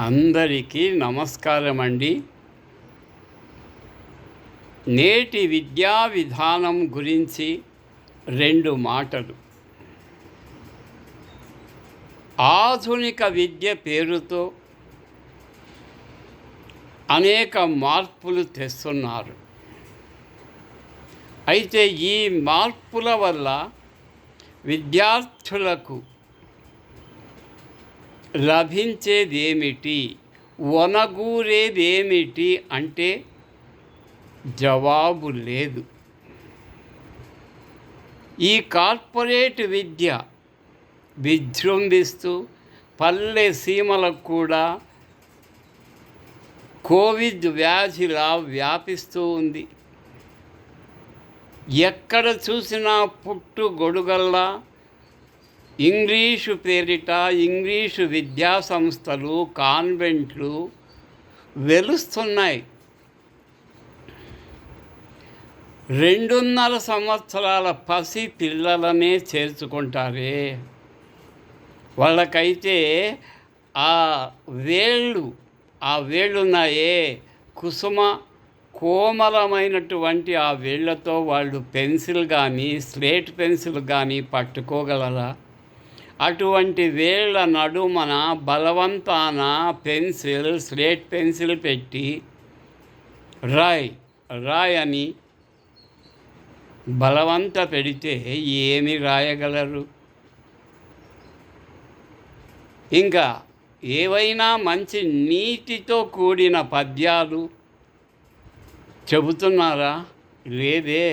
అందరికీ నమస్కారం అండి నేటి విద్యా విధానం గురించి రెండు మాటలు. ఆధునిక విద్య పేరుతో అనేక మార్పులు తెస్తున్నారు. అయితే ఈ మార్పుల వల్ల విద్యార్థులకు లభించేదేమిటి? వనగూరేదేమిటి? అంటే జవాబు లేదు. ఈ కార్పొరేట్ విద్య విజృంభిస్తూ పల్లె సీమలకు కూడా కోవిడ్ వ్యాధిలా వ్యాపిస్తూ ఉంది. ఎక్కడ చూసినా పుట్టు గొడుగల్లా ఇంగ్లీషు పేరిట ఇంగ్లీషు విద్యా సంస్థలు కాన్వెంట్లు వెలుస్తున్నాయి. రెండున్నర సంవత్సరాల పసి పిల్లలనే చేర్చుకుంటారే. వాళ్ళకైతే ఆ వేళ్ళు ఆ వేళ్ళున్నాయే. కుసుమ కోమలమైనటువంటి ఆ వేళ్ళతో వాళ్ళు పెన్సిల్ కానీ స్లేట్ పెన్సిల్ కానీ పట్టుకోగలరా? అటువంటి వేళ్ళ నడుమన బలవంతాన పెన్సిల్ స్లేట్ పెన్సిల్ పెట్టి రాయ్ రాయ్ అని బలవంత పెడితే ఏమి రాయగలరు? ఇంకా ఏవైనా మంచి నీటితో కూడిన పద్యాలు చెబుతున్నారా? లేదే.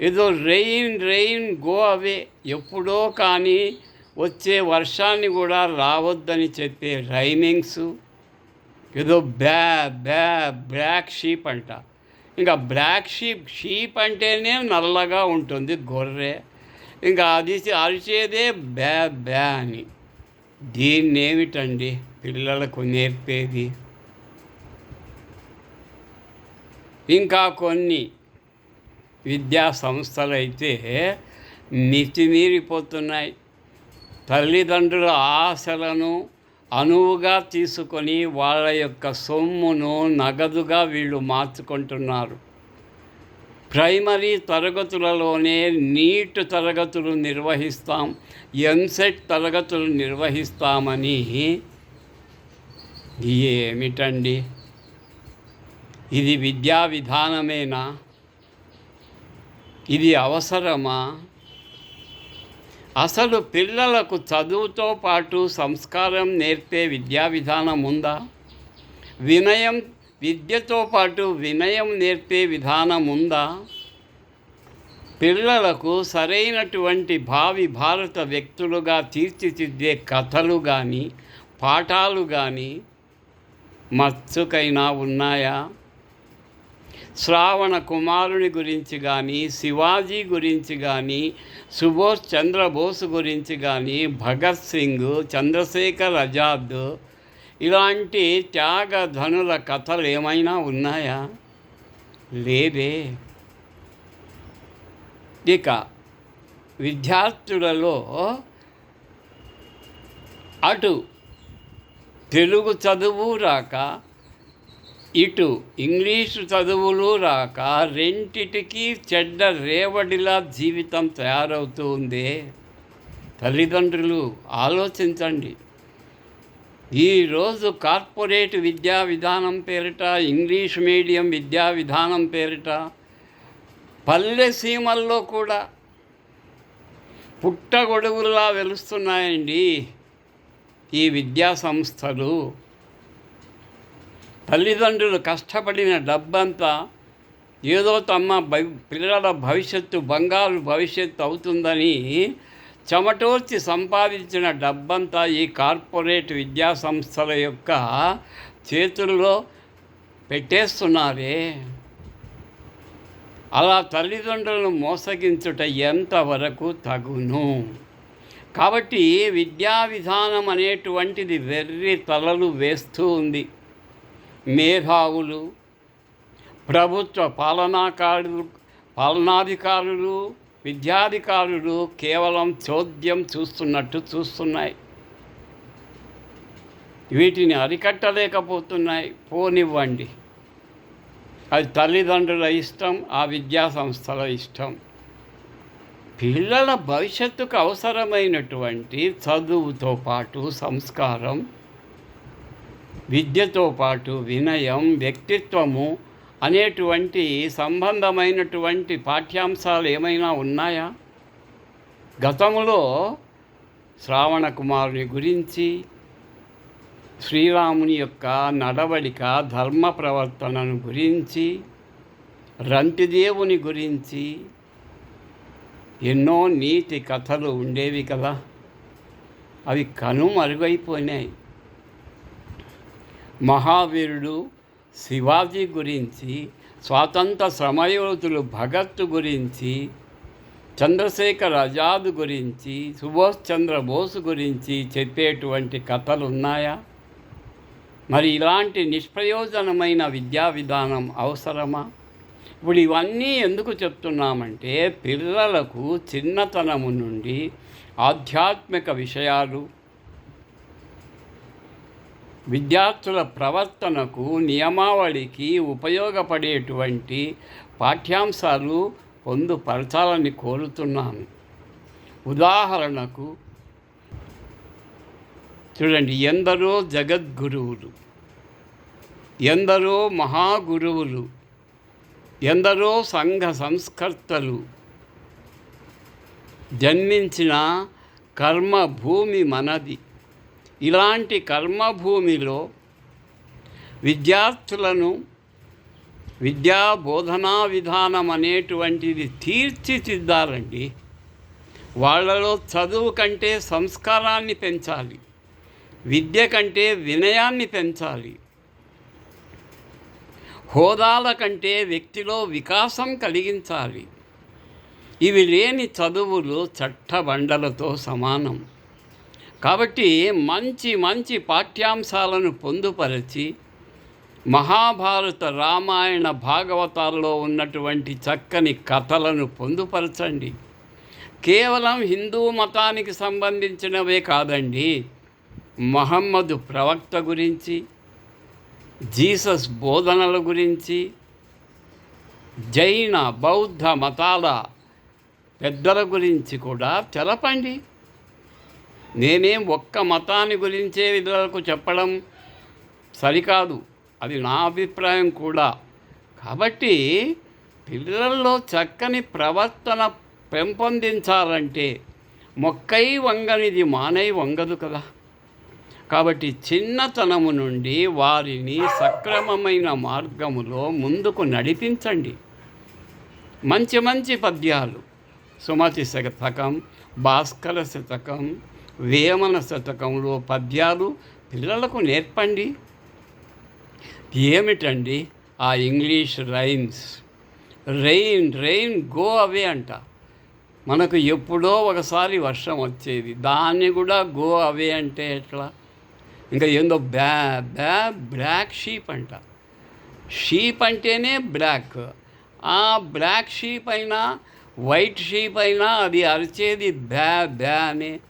ఏదో రెయిన్ రెయిన్ గో అవే. ఎప్పుడో కానీ వచ్చే వర్షాన్ని కూడా రావద్దని చెప్పే రైమింగ్స్ ఏదో బ్యా బ్యా బ్లాక్ షీప్ అంట. ఇంకా బ్లాక్ షీప్ షీప్ అంటేనే నల్లగా ఉంటుంది గొర్రె. ఇంకా అది అరిచేదే బ్యా బ్యా అని. దీన్ని ఏమిటండి పిల్లలకు నేర్పేది? ఇంకా కొన్ని విద్యా సంస్థలు అయితే మితిమీరిపోతున్నాయి తల్లిదండ్రుల ఆశలను అనువుగా తీసుకొని వాళ్ళ యొక్క సొమ్మును నగదుగా వీళ్ళు మార్చుకుంటున్నారు. ప్రైమరీ తరగతులలోనే నీట్ తరగతులు నిర్వహిస్తాం ఎంసెట్ తరగతులు నిర్వహిస్తామని ఏమిటండి? ఇది విద్యా విధానమేనా? ఇది అవసరమా? అసలు పిల్లలకు చదువుతో పాటు సంస్కారం నేర్పే విద్యా విధానం ఉందా? వినయం విద్యతో పాటు వినయం నేర్పే విధానం ఉందా? పిల్లలకు సరైనటువంటి భావి భారత వ్యక్తులుగా తీర్చిదిద్దే కథలు కానీ పాఠాలు కానీ మచ్చుకైనా ఉన్నాయా? శ్రావణ కుమారుని గురించి కానీ శివాజీ గురించి కానీ సుభాష్ చంద్రబోస్ గురించి కానీ భగత్ సింగ్ చంద్రశేఖర్ ఆజాద్ ఇలాంటి త్యాగధనుల కథలు ఏమైనా ఉన్నాయా? లేదే. ఇక విద్యార్థులలో అటు తెలుగు చదువు రాక ఇటు ఇంగ్లీషు చదువులు రాక రెంటిటికి చెడ్డ రేవడిలా జీవితం తయారవుతూ ఉంది. తల్లిదండ్రులు ఆలోచించండి. ఈరోజు కార్పొరేట్ విద్యా విధానం పేరిట ఇంగ్లీష్ మీడియం విద్యా విధానం పేరిట పల్లె సీమల్లో కూడా పుట్టగొడుగులా వెలుస్తున్నాయండి ఈ విద్యా సంస్థలు. తల్లిదండ్రులు కష్టపడిన డబ్బంతా ఏదో తమ పిల్లల భవిష్యత్తు బంగారు భవిష్యత్తు అవుతుందని చెమటోర్చి సంపాదించిన డబ్బంతా ఈ కార్పొరేట్ విద్యా సంస్థల యొక్క చేతుల్లో పెట్టేస్తున్నారే. అలా తల్లిదండ్రులను మోసగించుట ఎంతవరకు తగును? కాబట్టి విద్యా విధానం అనేటువంటిది వెర్రి తలలు వేస్తూ ఉంది. మేధావులు ప్రభుత్వ పాలనాకారులు పాలనాధికారులు విద్యాధికారులు కేవలం చోద్యం చూస్తున్నట్టు చూస్తున్నాయి. వీటిని అరికట్టలేకపోతున్నాయి. పోనివ్వండి. అది తల్లిదండ్రుల ఇష్టం ఆ విద్యా సంస్థల ఇష్టం. పిల్లల భవిష్యత్తుకు అవసరమైనటువంటి చదువుతో పాటు సంస్కారం విద్యతో పాటు వినయం వ్యక్తిత్వము అనేటువంటి సంబంధమైనటువంటి పాఠ్యాంశాలు ఏమైనా ఉన్నాయా? గతంలో శ్రావణ కుమారుని గురించి శ్రీరాముని యొక్క నడవడిక ధర్మ ప్రవర్తనను గురించి రంతిదేవుని గురించి ఎన్నో నీతి కథలు ఉండేవి కదా. అవి కనుమరుగైపోయినాయి. మహావీరుడు శివాజీ గురించి స్వాతంత్ర శ్రమయోధులు భగత్ గురించి చంద్రశేఖర్ ఆజాద్ గురించి సుభాష్ చంద్రబోస్ గురించి చెప్పేటువంటి కథలు ఉన్నాయా మరి ఇలాంటి నిష్ప్రయోజనమైన విద్యా విధానం అవసరమా? ఇప్పుడు ఇవన్నీ ఎందుకు చెప్తున్నామంటే పిల్లలకు చిన్నతనము నుండి ఆధ్యాత్మిక విషయాలు విద్యార్థుల ప్రవర్తనకు నియమావళికి ఉపయోగపడేటువంటి పాఠ్యాంశాలు పొందుపరచాలని కోరుతున్నాను. ఉదాహరణకు చూడండి ఎందరో జగద్గురువులు ఎందరో మహాగురువులు ఎందరో సంఘ సంస్కర్తలు జన్మించిన కర్మభూమి మనది. ఇలాంటి కర్మభూమిలో విద్యార్థులను విద్యా బోధనా విధానం అనేటువంటిది తీర్చిదిద్దాలండి వాళ్ళలో చదువు కంటే సంస్కారాన్ని పెంచాలి విద్య కంటే వినయాన్ని పెంచాలి హోదాల కంటే వ్యక్తిలో వికాసం కలిగించాలి. ఇవి లేని చదువులు చట్టబండలతో సమానం. కాబట్టి మంచి మంచి పాఠ్యాంశాలను పొందుపరిచి మహాభారత రామాయణ భాగవతాల్లో ఉన్నటువంటి చక్కని కథలను పొందుపరచండి. కేవలం హిందూ మతానికి సంబంధించినవే కాదండి. మహమ్మదు ప్రవక్త గురించి జీసస్ బోధనల గురించి జైన బౌద్ధ మతాల పెద్దల గురించి కూడా తెలపండి. నేనేం ఒక్క మతాన్ని గురించే విధులకు చెప్పడం సరికాదు. అది నా అభిప్రాయం కూడా. కాబట్టి పిల్లల్లో చక్కని ప్రవర్తన పెంపొందించాలంటే మొక్కై వంగనిది మానై వంగదు కదా. కాబట్టి చిన్నతనము నుండి వారిని సక్రమమైన మార్గములో ముందుకు నడిపించండి. మంచి మంచి పద్యాలు. సుమతి శతకం భాస్కర శతకం వేమన శతకంలో పద్యాలు పిల్లలకు నేర్పండి. ఏమిటండి ఆ English rhymes? Rain rain go away అంట. మనకు ఎప్పుడో ఒకసారి వర్షం వచ్చేది. దాన్ని కూడా గో అవే అంటే ఎట్లా? ఇంకా ఏందో బ్యా బ్యా బ్లాక్ షీప్ అంట. షీప్ అంటేనే బ్లాక్. ఆ బ్లాక్ షీప్ అయినా వైట్ షీప్ అయినా అది అరిచేది బ్యా బ్యా అనే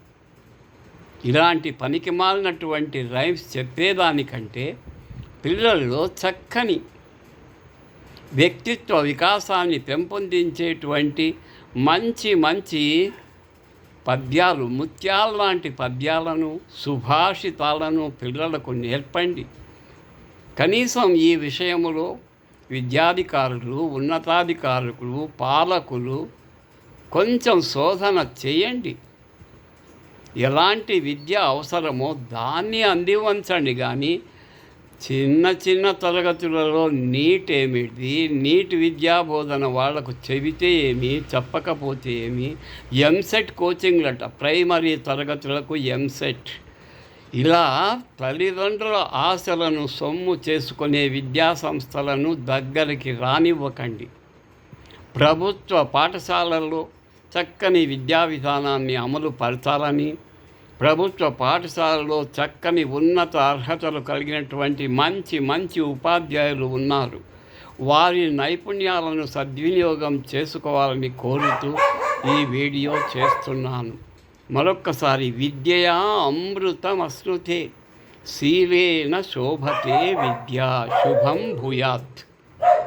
ఇలాంటి పనికి మాలినటువంటి రైమ్స్ చెప్పేదానికంటే పిల్లల్లో చక్కని వ్యక్తిత్వ వికాసాన్ని పెంపొందించేటువంటి మంచి మంచి పద్యాలు ముత్యాల లాంటి పద్యాలను సుభాషితాలను పిల్లలకు నేర్పండి. కనీసం ఈ విషయములో విద్యాధికారులు ఉన్నతాధికారులు పాలకులు కొంచెం శోధన చేయండి. ఎలాంటి విద్య అవసరమో దాన్ని అందివంచండి కానీ చిన్న చిన్న తరగతులలో నీట్ ఏమిటి నీట్ విద్యా బోధన వాళ్ళకు చెబితే ఏమి? చెప్పకపోతే ఏమి? ఎంసెట్ కోచింగ్లట ప్రైమరీ తరగతులకు ఎంసెట్. ఇలా తల్లిదండ్రుల ఆశలను సొమ్ము చేసుకునే విద్యా సంస్థలను దగ్గరికి రానివ్వకండి. ప్రభుత్వ పాఠశాలల్లో చక్కని విద్యా విధానాన్ని అమలు పరచాలని ప్రభుత్వ పాఠశాలలో చక్కని ఉన్నత అర్హతలు కలిగినటువంటి మంచి మంచి ఉపాధ్యాయులు ఉన్నారు. వారి నైపుణ్యాలను సద్వినియోగం చేసుకోవాలని కోరుతూ ఈ వీడియో చేస్తున్నాను. మరొక్కసారి విద్యయా అమృతం అశ్నుతే శీలేన శోభతే విద్యా శుభం భూయాత్.